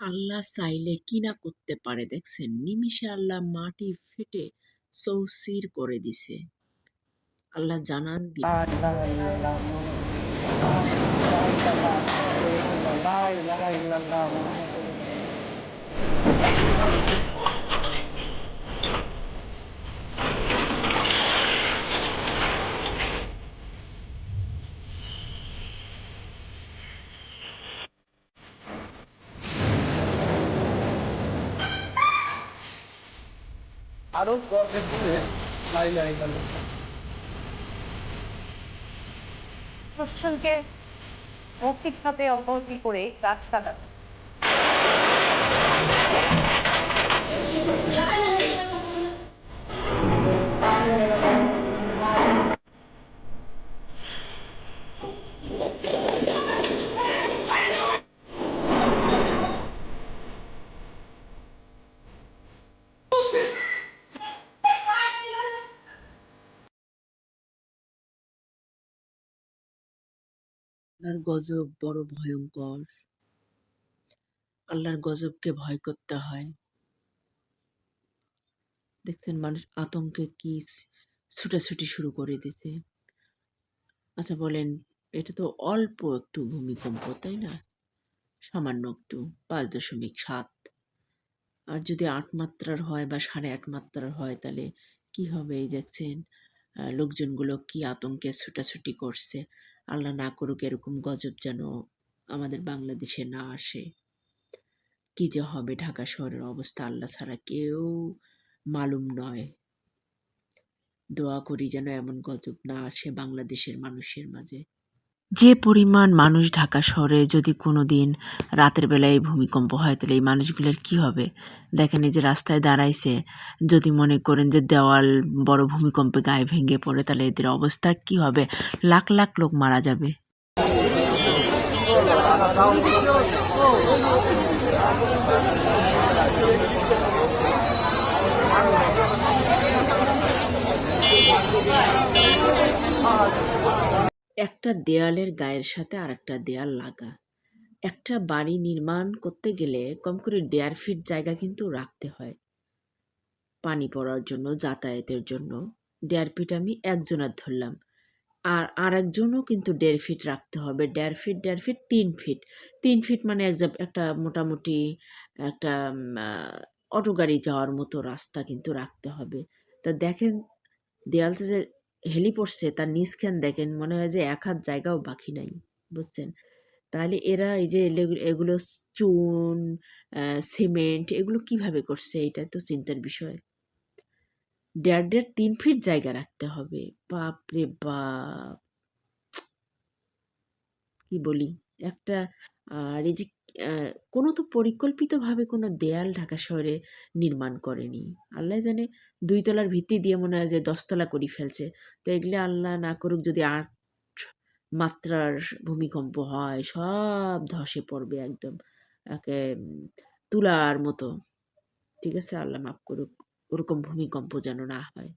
আল্লাহ চাইলে কিনা করতে পারে দেখছেন? নিমিষে আল্লাহ মাটি ফেটে চৌচির করে দিছে। আল্লাহ জানান দিয়ে আরও গর্বের দিনে লাই লাই গেল প্রশাসনকে মৌখিকভাবে অবনতি করে গাছ কাটানো। আল্লাহর গজব বড় ভয়ঙ্কর। আল্লাহর গজবকে ভয় করতে হয়। দেখছেন মানুষ আতঙ্কে কি ছুটাছুটি শুরু করে দিতে আচ্ছা বলেন, এটা তো অল্প একটু ভূমিকম্প, তাই না? সামান্য একটু, পাঁচ দশমিক সাত। আর যদি আট মাত্রার হয় বা সাড়ে আট মাত্রার হয়, তাহলে কি হবে এই দেখছেন? লোকজনগুলো কি আতঙ্কে ছুটাছুটি করছে? আল্লাহ না করুক এরকম গজব যেন আমাদের বাংলাদেশে না আসে। কি যে হবে ঢাকা শহরের অবস্থা আল্লাহ ছাড়া কেউ মালুম নয়। দোয়া করি যেন এমন গজব না আসে বাংলাদেশের মানুষের মাঝে। যে পরিমাণ মানুষ ঢাকা শহরে যদি কোনো দিন রাতের বেলায় ভূমিকম্প হয়, তাহলে এই মানুষগুলোর কি হবে? দেখেন এই যে রাস্তায় দাঁড়াইছে, যদি মনে করেন যে দেওয়াল বড় ভূমিকম্পে গায়ে ভেঙে পড়ে, তাহলে এদের অবস্থা কি হবে? লাখ লাখ লোক মারা যাবে। একটা দেয়ালের গায়ের সাথে আরেকটা দেয়াল লাগা। একটা বাড়ি নির্মাণ করতে গেলে কম করে দেড় ফিট জায়গা কিন্তু রাখতে হয়। পানি পড়ার জন্য, যাতায়াতের জন্য দেড় ফিট আমি একজনের ধরলাম। আর আর একজনও কিন্তু দেড় ফিট রাখতে হবে। দেড় ফিট দেড় ফিট, তিন ফিট। তিন ফিট মানে একটা মোটামুটি একটা অটো গাড়ি যাওয়ার মতো রাস্তা কিন্তু রাখতে হবে। তা দেখেন দেয়ালতে যে হেলি পড়ছে তার নিচখান দেখেন, মনে হয় যে এক হাত জায়গাও বাকি নাই, বুঝছেন? তাহলে এরা এই যে এগুলো চুন সিমেন্ট, এগুলো কীভাবে করছে এটা তো চিন্তার বিষয়। দেড় দেড় তিন ফিট জায়গা রাখতে হবে বাপ রে বাপ! কি বলি? একটা, আর এই যে কোনো তো পরিকল্পিতভাবে কোনো দেয়াল ঢাকা শহরে নির্মাণ করেনি। আল্লাহ জানে দুই তলার ভিত্তি দিয়ে মনে হয় যে দশতলা করে ফেলছে। তো এগুলো আল্লাহ না করুক যদি আট মাত্রার ভূমিকম্প হয়, সব ধসে পড়বে একদম। একে তুলার মতো। ঠিক আছে, আল্লাহ মাফ করুক, ওরকম ভূমিকম্প যেন না হয়।